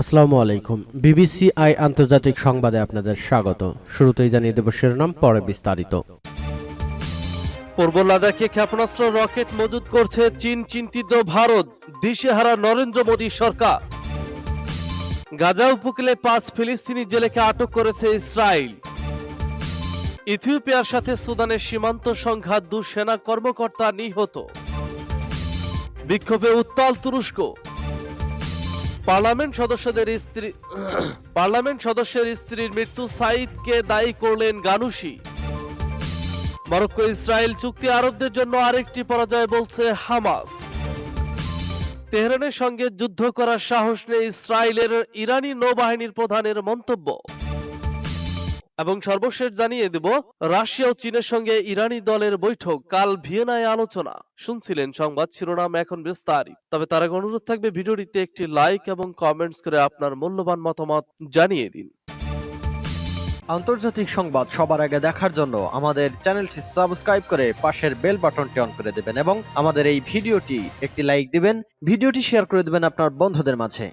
আসসালামু আলাইকুম। BBC I আন্তর্জাতিক সংবাদে আপনাদের স্বাগত। শুরুতেই জানিয়ে দেব শিরোনাম, পরে বিস্তারিত। পূর্ব লাদাখে ক্ষেপণাস্ত্র, রকেট মজুত করছে চীন চিন্তিত ভারত, দিশেহারা নরেন্দ্র মোদী সরকার। গাজা উপকূলে পাঁচ ফিলিস্তিনি জেলেকে আটক করেছে ইসরায়েল ইথিওপিয়ার সাথে সুদানের সীমান্ত সংঘাত দু সেনা কর্মকর্তা নিহত। বিক্ষোভে উত্তাল তুরস্ক। পার্লামেন্ট সদস্যদের স্ত্রী, পার্লামেন্ট সদস্যের স্ত্রীর মৃত্যু সাইদকে দায়ী করলেন গানুশি। মরক্কো ইসরায়েল চুক্তি আরবদের জন্য আরেকটি পরাজয় বলছে হামাস। তেহরানের সঙ্গে যুদ্ধ করার সাহস নেই ইসরায়েলের ইরানি নৌবাহিনীর প্রধানের মন্তব্য। এবং সর্বশেষ জানিয়ে দেব, রাশিয়া ও চীনের সঙ্গে ইরানি দলের বৈঠক, কাল ভিয়েনায় আলোচনা। শুনছিলেন সংবাদ শিরোনাম এখন বিস্তারিত। তবে তার আগে অনুরোধ থাকবে ভিডিওটিতে একটি লাইক এবং কমেন্টস করে আপনার মূল্যবান মতামত জানিয়ে দিন। আন্তর্জাতিক সংবাদ সবার আগে দেখার জন্য আমাদের চ্যানেলটি সাবস্ক্রাইব করে পাশের বেল বাটনটি অন করে দেবেন এবং আমাদের এই ভিডিওটি একটি লাইক দিবেন, ভিডিওটি শেয়ার করে দেবেন আপনার বন্ধুদের মাঝে।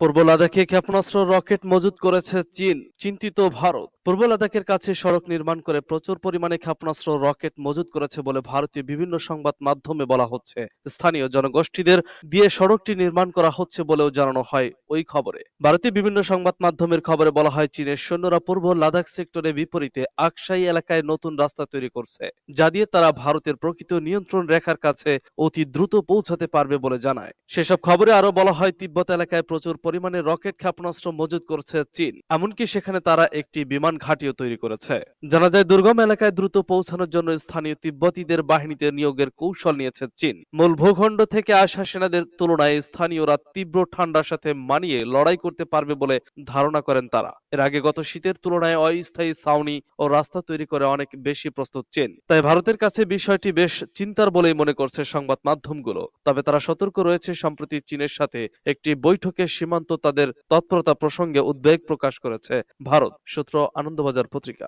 পূর্ব লাদাখে ক্ষেপণাস্ত্র রকেট মজুত করেছে চীন, চিন্তিত ভারত। পূর্ব লাদাখের কাছে সড়ক নির্মাণ করে প্রচুর পরিমাণে ক্ষেপণাস্ত্র রকেট মজুত করেছে বলে ভারতীয় বিভিন্ন সংবাদ মাধ্যমে বলা হচ্ছে। স্থানীয় জনগোষ্ঠীদের দিয়ে সড়কটি নির্মাণ করা হচ্ছে বলেও জানানো হয় ওই খবরে। ভারতীয় বিভিন্ন সংবাদ মাধ্যমের খবরে বলা হয়, চীনের সৈন্যরা পূর্ব লাদাখ সেক্টরের বিপরীতে আকসাই এলাকায় নতুন রাস্তা তৈরি করছে, যা দিয়ে তারা ভারতের প্রকৃত নিয়ন্ত্রণ রেখার কাছে অতি দ্রুত পৌঁছাতে পারবে বলে জানায়। সেসব খবরে আরও বলা হয়, তিব্বত এলাকায় প্রচুর পরিমাণে রকেট ক্ষেপণাস্ত্র মজুত করছে চীন। এমনকি সেখানে তারা একটি বিমান ঘাঁটিও তৈরি করেছে। জানা যায়, দুর্গম এলাকায় দ্রুত পৌঁছানোর জন্য স্থানীয় তিব্বতীদের বাহিনীতে নিয়োগের কৌশল নিয়েছে চীন। মূল ভূখণ্ড থেকে আসা সেনাদের তুলনায় স্থানীয়রা তীব্র ঠান্ডার সাথে মানিয়ে লড়াই করতে পারবে বলে ধারণা করেন তারা। এর আগে গত শীতের তুলনায় অস্থায়ী ছাউনি ও রাস্তা তৈরি করে অনেক বেশি প্রস্তুত চীন। তাই ভারতের কাছে বিষয়টি বেশ চিন্তার বলেই মনে করছে সংবাদ মাধ্যমগুলো। তবে তারা সতর্ক রয়েছে, সম্প্রতি চীনের সাথে একটি বৈঠকে সীমান্ত তাদের তৎপরতা প্রসঙ্গে উদ্বেগ প্রকাশ করেছে ভারত। সূত্র আনন্দবাজার পত্রিকা।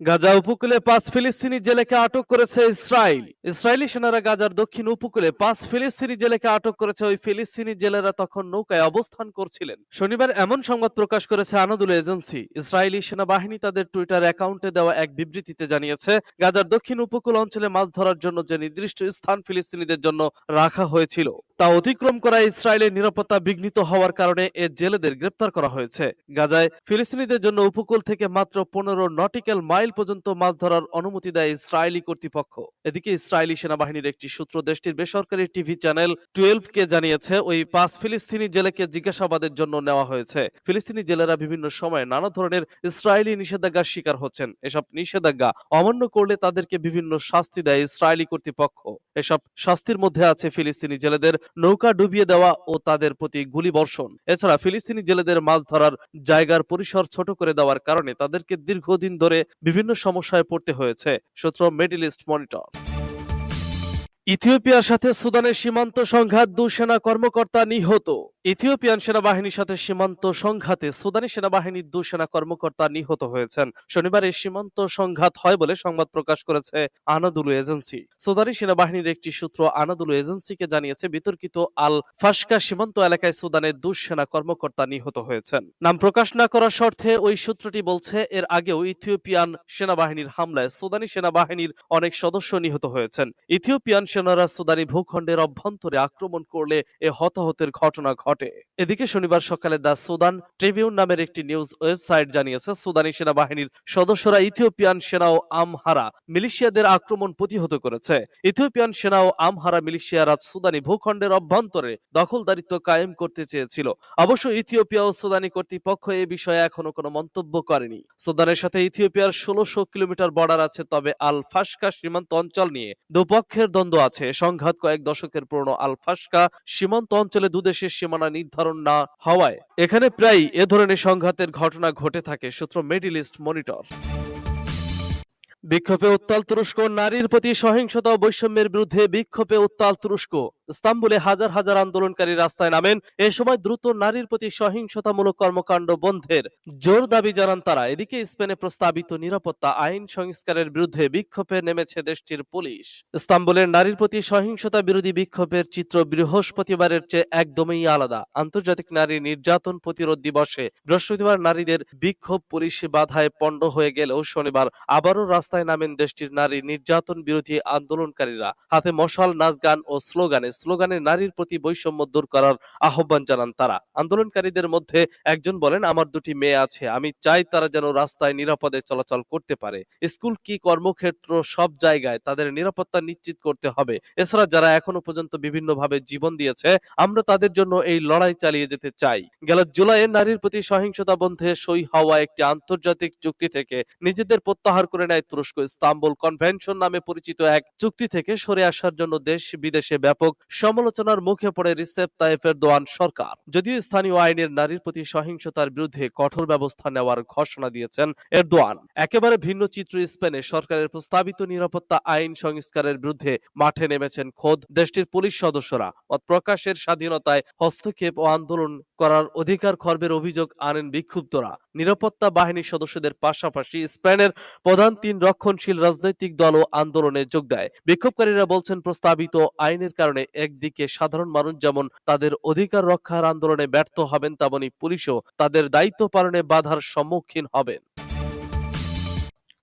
গাজা উপকূলে পাঁচ ফিলিস্তিনি জেলেকে আটক করেছে ইসরায়েল ইসরায়েলি সেনারা গাজার দক্ষিণ উপকূলে পাঁচ ফিলিস্তিনি জেলেকে আটক করেছে। ওই ফিলিস্তিনি জেলেরা তখন নৌকায় অবস্থান করছিলেন। শনিবার এমন সংবাদ প্রকাশ করেছে আনাদুল এজেন্সি। ইসরায়েলি সেনাবাহিনী তাদের টুইটার অ্যাকাউন্টে দেওয়া এক বিবৃতিতে জানিয়েছে, গাজার দক্ষিণ উপকূল অঞ্চলে মাছ ধরার জন্য যে নির্দিষ্ট স্থান ফিলিস্তিনিদের জন্য রাখা হয়েছিল, তা অতিক্রম করা ইসরায়েলের নিরাপত্তা বিঘ্নিত হওয়ার কারণে এ জেলেদের গ্রেপ্তার করা হয়েছে। গাজায় ফিলিস্তিনিদের জন্য উপকূল থেকে মাত্র পনেরো নটিক্যাল মাইল পর্যন্ত মাছ ধরার অনুমতি দেয় ইসরায়েলি কর্তৃপক্ষ। এদিকে ইসরায়েলি সেনাবাহিনীর একটি সূত্র দেশটির বেসরকারি টিভি চ্যানেল টুয়েলভ কে জানিয়েছে, ওই পাঁচ ফিলিস্তিনি জেলেকে জিজ্ঞাসাবাদের জন্য নেওয়া হয়েছে। ফিলিস্তিনি জেলেরা বিভিন্ন সময় নানা ধরনের ইসরায়েলি নিষেধাজ্ঞার শিকার হচ্ছেন। এসব নিষেধাজ্ঞা অমান্য করলে তাদেরকে বিভিন্ন শাস্তি দেয় ইসরায়েলি কর্তৃপক্ষ। এসব শাস্তির মধ্যে আছে ফিলিস্তিনি জেলেদের নৌকা ডুবিয়ে দেওয়া ও তাদের প্রতি গুলি বর্ষণ এছাড়া ফিলিস্তিনি জেলেদের মাছ ধরার জায়গার পরিসর ছোট করে দেওয়ার কারণে তাদেরকে দীর্ঘদিন ধরে বিভিন্ন সমস্যায় পড়তে হয়েছে। সূত্র মিডল ইস্ট মনিটর। ইথিওপিয়ার সাথে সুদানের সীমান্ত সংঘাত দু সেনা কর্মকর্তা নিহত। ইথিওপিয়ান সেনাবাহিনীর সাথে সীমান্ত সংঘাতে সুদানি সেনাবাহিনীর দু সেনা কর্মকর্তা নিহত হয়েছেন। শনিবার এই সীমান্ত সংঘাত হয় বলে সংবাদ প্রকাশ করেছে আনাদুলু এজেন্সি। সুদানি সেনাবাহিনীর একটি সূত্র আনাদুলু এজেন্সিকে জানিয়েছে, বিতর্কিত আল ফাসকা সীমান্ত এলাকায় সুদানের দু সেনা কর্মকর্তা নিহত হয়েছেন। নাম প্রকাশ না করার শর্তে ওই সূত্রটি বলছে, এর আগেও ইথিওপিয়ান সেনাবাহিনীর হামলায় সুদানি সেনাবাহিনীর অনেক সদস্য নিহত হয়েছেন। ইথিওপিয়ান সেনারা সুদানি ভূখণ্ডের অভ্যন্তরে আক্রমণ করলে এ হতাহতের ঘটনা ঘটে। এদিকে শনিবার সকালে দা সুদান ট্রিবিউন নামের একটি নিউজ ওয়েবসাইট জানিয়েছে, সুদানি সেনাবাহিনীর সদস্যরা ইথিওপিয়ান সেনা ও আমহারা মিলিশিয়াদের আক্রমণ প্রতিহত করেছে। ইথিওপিয়ান সেনা ও আমহারা মিলিশিয়ারা সুদানি ভূখণ্ডের অভ্যন্তরে দখলদারিত্ব কায়েম করতে চেয়েছিল। অবশ্য ইথিওপিয়া ও সুদানি কর্তৃপক্ষ এ বিষয়ে এখনও কোনো মন্তব্য করেনি। সুদানের সাথে ইথিওপিয়ার ষোলোশো কিলোমিটার বর্ডার আছে, তবে আল ফাসকা সীমান্ত অঞ্চল নিয়ে দুপক্ষের দ্বন্দ্ব আছে। সংঘাত কয়েক দশকের পুরনো আল ফাসকা সীমান্ত অঞ্চলে দুদেশের সীমানা নির্ধারণ না হওয়ায়। এখানে প্রায় এ ধরনের সংঘাতের ঘটনা ঘটে থাকে, সূত্র মিডিল ইস্ট মনিটর। বিক্ষোভে উত্তাল তুরস্ক নারীর প্রতি সহিংসতা ও বৈষম্যের বিরুদ্ধে বিক্ষোভে উত্তাল তুরস্ক। ইস্তাম্বুলে হাজার হাজার আন্দোলনকারী রাস্তায় নামেন। এ সময় দ্রুত নারীর প্রতি সহিংসতামূলক কর্মকাণ্ড বন্ধের জোর দাবি জানান তারা। এদিকে স্পেনে প্রস্তাবিত নিরাপত্তা আইন সংস্কারের বিরুদ্ধে বিক্ষোভে নেমেছে দেশটির পুলিশ। ইস্তাম্বুলের নারীর প্রতি সহিংসতা বিরোধী বিক্ষোভের চিত্র বৃহস্পতিবারের চেয়ে একদমই আলাদা। আন্তর্জাতিক নারী নির্যাতন প্রতিরোধ দিবসে বৃহস্পতিবার নারীদের বিক্ষোভ পুলিশ বাধায় পণ্ড হয়ে গেলেও শনিবার আবারও রাস্তায় নামেন দেশটির নারী নির্যাতন বিরোধী আন্দোলনকারীরা। হাতে মশাল, নাচ গান ও স্লোগানে স্লোগানে নারীর প্রতি বৈষম্য দূর করার আহ্বান জানান তারা। আন্দোলনকারীদের মধ্যে একজন বলেন, আমার দুটি মেয়ে আছে, আমি চাই তারা যেন রাস্তায় নিরাপদে চলাচল করতে পারে। স্কুল কি কর্মক্ষেত্র সব জায়গায় তাদের নিরাপত্তা নিশ্চিত করতে হবে। এছাড়া যারা এখনও পর্যন্ত বিভিন্নভাবে জীবন দিয়েছে, আমরা তাদের জন্য এই লড়াই চালিয়ে যেতে চাই। গেল জুলাইয়ে নারীর প্রতি সহিংসতা বন্ধে সই হওয়া একটি আন্তর্জাতিক চুক্তি থেকে নিজেদের প্রত্যাহার করে নেয় তুরস্ক ইস্তাম্বুল কনভেনশন নামে পরিচিত এক চুক্তি থেকে সরে আসার জন্য দেশ বিদেশে ব্যাপক সমালোচনার মুখে পড়ে রিসেপ তাইফ এরদোয়ান সরকার। যদিও স্থানীয় আইনের নারীর প্রতি সহিংসতার বিরুদ্ধে কঠোর ব্যবস্থা নেওয়ার ঘোষণা দিয়েছেন এরদোয়ান। একেবারে ভিন্ন চিত্র স্পেনে সরকারের প্রস্তাবিত নিরাপত্তা আইন সংস্কারের বিরুদ্ধে মাঠে নেমেছেন খোদ দেশটির পুলিশ সদস্যরা। মত প্রকাশের স্বাধীনতায় হস্তক্ষেপ ও আন্দোলন করার অধিকার খর্বের অভিযোগ আনেন বিক্ষুব্ধরা। নিরাপত্তা বাহিনীর সদস্যদের পাশাপাশি স্পেনের প্রধান তিন রক্ষণশীল রাজনৈতিক দল ও আন্দোলনে যোগ দেয়। বিক্ষোভকারীরা বলছেন, প্রস্তাবিত আইনের কারণে একদিকে সাধারণ মানুষ যেমন তাদের অধিকার রক্ষার আন্দোলনে ব্যর্থ হবেন, তেমনি পুলিশও তাদের দায়িত্ব পালনে বাধার সম্মুখীন হবেন।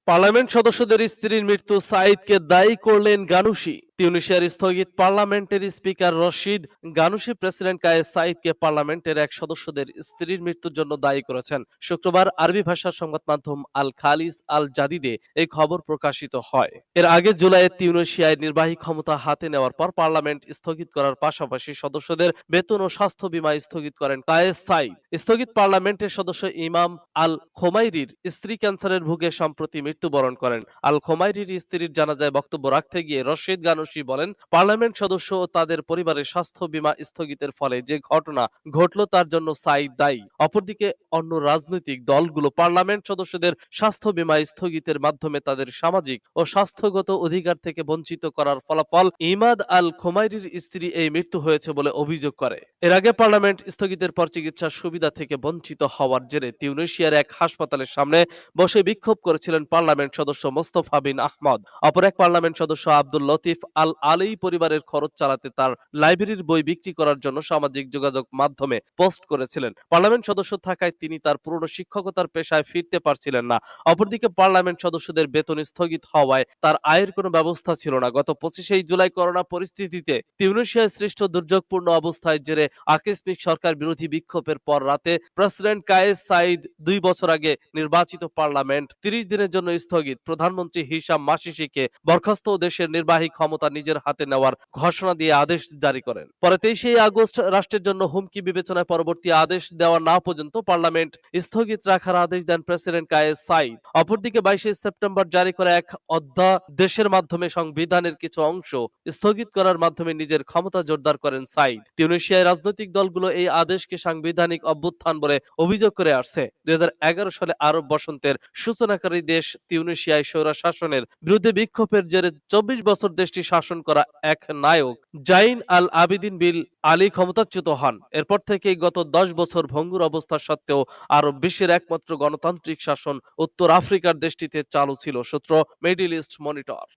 পার্লামেন্ট সদস্যদের স্ত্রীর মৃত্যু সাইদকে দায়ী করলেন গানুসি তিউনিশিয়ার স্থগিত পার্লামেন্টের speaker Rached Ghannouchi president Kais সাইদকে পার্লামেন্টের এক সদস্যদের স্ত্রীর মৃত্যুর জন্য দায়ী করেছেন। শুক্রবার আরবি ভাষার সংবাদ মাধ্যম আল খালিস আল জাদিদে এই খবর প্রকাশিত হয়। এর আগে জুলাইয়ে তিউনিশিয়ায় নির্বাহী ক্ষমতা হাতে নেওয়ার পর পার্লামেন্ট স্থগিত করার পাশাপাশি সদস্যদের বেতন ও স্বাস্থ্য বীমা স্থগিত করেন কায়েস সাইদ স্থগিত পার্লামেন্টের সদস্য ইমাম আল খোমাইরির স্ত্রী ক্যান্সারের ভুগে সম্প্রতি মৃত্যুবরণ করেন। আল খোমাইরির স্ত্রীর জানাজায় বক্তব্য রাখতে গিয়ে রশিদ গানুসি বলেন, পার্লামেন্ট সদস্য ও তাদের পরিবারের স্বাস্থ্য বীমা স্থগিতের ফলে যে ঘটনা ঘটল তার জন্য সাইদ দায়ী। অপরদিকে অন্য রাজনৈতিক দলগুলো পার্লামেন্ট সদস্যদের স্বাস্থ্য বীমা স্থগিতের মাধ্যমে তাদের সামাজিক ও স্বাস্থ্যগত অধিকার থেকে বঞ্চিত করার ফলাফল ইমাদ আল খোমাইরির স্ত্রী এই মৃত্যু হয়েছে বলে অভিযোগ করে। এর আগে পার্লামেন্ট স্থগিতের পর চিকিৎসার সুবিধা থেকে বঞ্চিত হওয়ার জেরে তিউনেশিয়ার এক হাসপাতালের সামনে বসে বিক্ষোভ করেছিলেন পার্লামেন্ট সদস্য মোস্তফা বিন আহমদ। অপর এক পার্লামেন্ট সদস্য আব্দুল লতিফ আল আলী পরিবারের খরচ চালাতে তার লাইব্রেরির বই বিক্রি করার জন্য সামাজিক যোগাযোগ মাধ্যমে পোস্ট করেছিলেন। পার্লামেন্ট সদস্য থাকায় তিনি তার পুরনো শিক্ষকতার পেশায় ফিরতে পারছিলেন না। অপরদিকে পার্লামেন্ট সদস্যদের বেতন স্থগিত হওয়ায় তার আয়ের কোনো ব্যবস্থা ছিল না। গত পঁচিশেই জুলাই করোনা পরিস্থিতিতে তিউনেশিয়ায় সৃষ্ট দুর্যোগপূর্ণ অবস্থায় জেরে আকস্মিক সরকার বিরোধী বিক্ষোভের পর রাতে প্রেসিডেন্ট কায়েস সাইদ দুই বছর আগে নির্বাচিত পার্লামেন্ট তিরিশ দিনের জন্য স্থগিত। প্রধানমন্ত্রী হিসাম মাসিসিকে বরখাস্ত দেশের নির্বাহী ক্ষমতা নিজের হাতে নেওয়ার ঘোষণা দিয়ে আদেশ জারি করেন। পরে তেইশে আগস্ট রাষ্ট্রের জন্য হুমকি বিবেচনায় পরবর্তী আদেশ দেওয়া না পর্যন্ত পার্লামেন্ট স্থগিত রাখার আদেশ দেন প্রেসিডেন্ট কায়েস সাইদ। অপরদিকে বাইশে সেপ্টেম্বর জারি করা এক অধ্যাদেশের মাধ্যমে সংবিধানের কিছু অংশ স্থগিত করার মাধ্যমে নিজের ক্ষমতা জোরদার করেন সাইদ। তিউনেশিয়ায় রাজনৈতিক দলগুলো এই আদেশকে সাংবিধানিক অভ্যুত্থান বলে অভিযোগ করে আসছে। দুই হাজার এগারো সালে আরব বসন্তের সূচনাকারী দেশ তিউনেশিয়ায় স্বৈর শাসনের বিরুদ্ধে বিক্ষোভের জেরে চব্বিশ বছর দেশটি শাসন করা এক নায়ক। জাইন আল আবিদিন বিল আলী ক্ষমতাচ্যুত হন। এরপর থেকেই গত দশ বছর ভঙ্গুর অবস্থা সত্ত্বেও আরব বিশ্বের একমাত্র গণতান্ত্রিক শাসন উত্তর আফ্রিকার দেশটিতে চালু ছিল, সূত্র Middle East Monitor.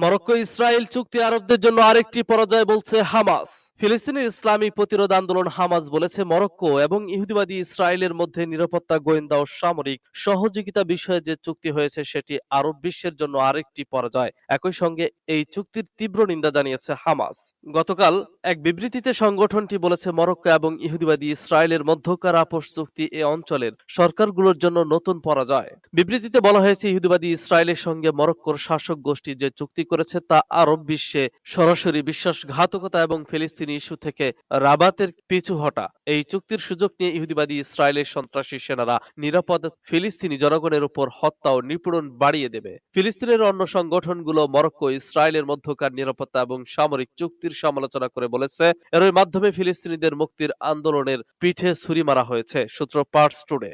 Morocco Israel চুক্তি আরবদের জন্য আরেকটি পরাজয় বলছে হামাস। ফিলিস্তিনের ইসলামী প্রতিরোধ আন্দোলন হামাস বলেছে মরক্কো এবং ইহুদিবাদী ইসরায়েলের মধ্যে নিরাপত্তা গোয়েন্দা ও সামরিক সহযোগিতা বিষয়ে যে চুক্তি হয়েছে সেটি আরব বিশ্বের জন্য আরেকটি পরাজয়। একই সঙ্গে এই চুক্তির তীব্র নিন্দা জানিয়েছে হামাস। গতকাল এক বিবৃতিতে সংগঠনটি বলেছে মরক্কো এবং ইহুদিবাদী ইসরায়েলের মধ্যকার আপোষ চুক্তি এ অঞ্চলের সরকারগুলোর জন্য নতুন পরাজয়। বিবৃতিতে বলা হয়েছে, ইহুদিবাদী ইসরায়েলের সঙ্গে মরক্কোর শাসক গোষ্ঠী যে চুক্তি করেছে তা আরব বিশ্বে সরাসরি বিশ্বাসঘাতকতা এবং ফিলিস্তিনি ইস্যু থেকে রাবাতের পিছু হটা। এই চুক্তির সুযোগ নিয়ে ইহুদিবাদী ইসরায়েলের সন্ত্রাসী সেনারা নিরাপদ ফিলিস্তিনি জনগণের উপর হত্যা ও নিপীড়ন বাড়িয়ে দেবে। ফিলিস্তিনের অন্য সংগঠনগুলো মরক্কো, ইসরায়েলের মধ্যকার নিরাপত্তা এবং সামরিক চুক্তির সমালোচনা করে বলেছে এর মাধ্যমে ফিলিস্তিনিদের মুক্তির আন্দোলনের পিঠে ছুরি মারা হয়েছে, সূত্র পার্স টুডে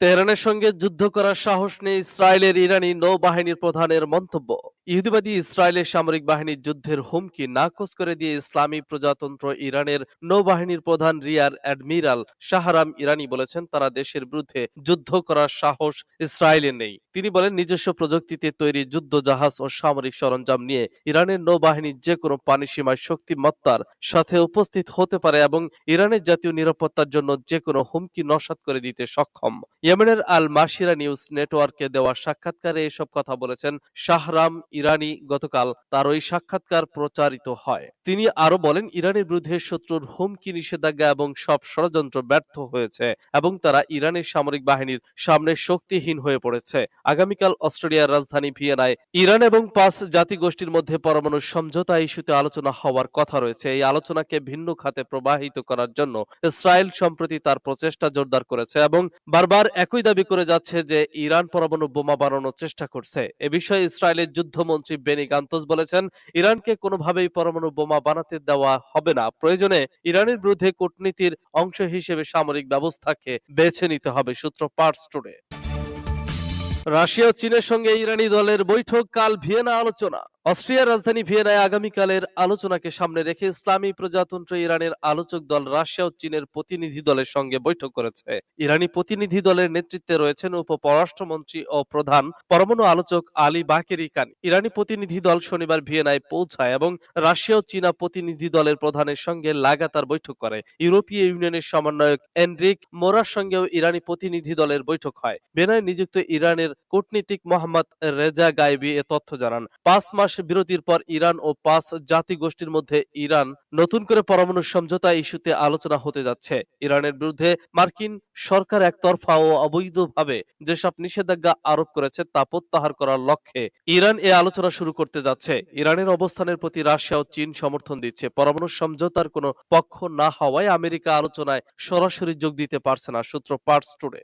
তেহরানের সঙ্গে যুদ্ধ করার সাহস নেই ইসরায়েলের ইরানি নৌবাহিনীর প্রধানের মন্তব্য। ইহুদিবাদী ইসরায়েলের সামরিক বাহিনীর যুদ্ধের হুমকি নাকচ করে দিয়ে ইসলামী প্রজাতন্ত্র ইরানের নৌবাহিনীর প্রধান রিয়ার অ্যাডমিরাল শাহরাম ইরানি বলেছেন, তারা দেশের বিরুদ্ধে যুদ্ধ করার সাহস ইসরায়েলের নেই। তিনি বলেন, নিজস্ব প্রযুক্তিতে তৈরি যুদ্ধ জাহাজ ও সামরিক সরঞ্জাম নিয়ে ইরানের নৌবাহিনী যে কোনো পানি সীমায় শক্তিমত্তার সাথে উপস্থিত হতে পারে এবং ইরানের জাতীয় নিরাপত্তার জন্য যে কোনো হুমকি নস্যাৎ করে দিতে সক্ষম। ইয়েমেনের আল মাসিরা নিউজ নেটওয়ার্কে দেওয়া সাক্ষাৎকারে এসব কথা বলেছেন শাহরাম ইরানি গতকাল। তার ওই সাক্ষাৎকার প্রচারিত হয়। তিনি আরও বলেন, ইরানের বিরুদ্ধে শত্রুর হুমকি, নিষেধাজ্ঞা এবং সব ষড়যন্ত্র ব্যর্থ হয়েছে এবং তারা ইরানের সামরিক বাহিনীর সামনে শক্তিহীন হয়ে পড়েছে। আগামীকাল অস্ট্রেলিয়ার রাজধানী ভিয়েনায় ইরান এবং পাঁচ জাতিগোষ্ঠীর মধ্যে পরমাণু সমঝোতা ইস্যুতে আলোচনা হওয়ার কথা রয়েছে। এই আলোচনাকে ভিন্ন খাতে প্রবাহিত করার জন্য ইসরায়েল সম্প্রতি তার প্রচেষ্টা জোরদার করেছে এবং বারবার একই দাবি করে যাচ্ছে যে ইরান পরমাণু বোমা বানানোর চেষ্টা করছে। এ বিষয়ে ইসরায়েলের যুদ্ধমন্ত্রী বেনি গান্তোস বলেছেন, ইরানকে কোনোভাবেই পরমাণু বোমা বানাতে দেওয়া হবে না। প্রয়োজনে ইরানের বিরুদ্ধে কূটনীতির অংশ হিসেবে সামরিক ব্যবস্থাকে বেছে নিতে হবে, সূত্র পার্স টুডে। রাশিয়া ও চীনের সঙ্গে ইরানি দলের বৈঠক, কাল ভিয়েনা আলোচনা। অস্ট্রিয়ার রাজধানী ভিয়েনায় আগামীকালের আলোচনাকে সামনে রেখে ইসলামী প্রজাতন্ত্র ইরানের আলোচক দল রাশিয়া ও চীনের প্রতিনিধি দলের সঙ্গে বৈঠক করেছে। ইরানি প্রতিনিধি দলের নেতৃত্বে রয়েছেন উপ পররাষ্ট্রমন্ত্রী ও প্রধান পরমাণু আলোচক আলী বাকেরি কান ইরানি প্রতিনিধি দল শনিবার ভিয়েনায় পৌঁছায় এবং রাশিয়া ও চীনা প্রতিনিধি দলের প্রধানের সঙ্গে লাগাতার বৈঠক করে। ইউরোপীয় ইউনিয়নের সমন্বয়ক এনরিক মোরার সঙ্গেও ইরানি প্রতিনিধি দলের বৈঠক হয়। ভিয়েনায় নিযুক্ত ইরানের কূটনীতিক মোহাম্মদ রেজা গাইবি এ তথ্য জানান। পাঁচ মাস বিরতির পর ইরান ও পাঁচ জাতি গোষ্ঠীর মধ্যে ইরান নতুন করে পরমাণু সমঝোতা ইস্যুতে আলোচনা হতে যাচ্ছে। ইরানের বিরুদ্ধে মার্কিন সরকার একতরফা ও অবৈধভাবে যেসব নিষেধাজ্ঞা আরোপ করেছে তা প্রত্যাহার করার লক্ষ্যে ইরান এ আলোচনা শুরু করতে যাচ্ছে। ইরানের অবস্থানের প্রতি রাশিয়া ও চীন সমর্থন দিচ্ছে। পরমাণু সমঝোতার কোনো পক্ষ না হওয়ায় আমেরিকা আলোচনায় সরাসরি যোগ দিতে পারছে না, সূত্র পার্স টুডে।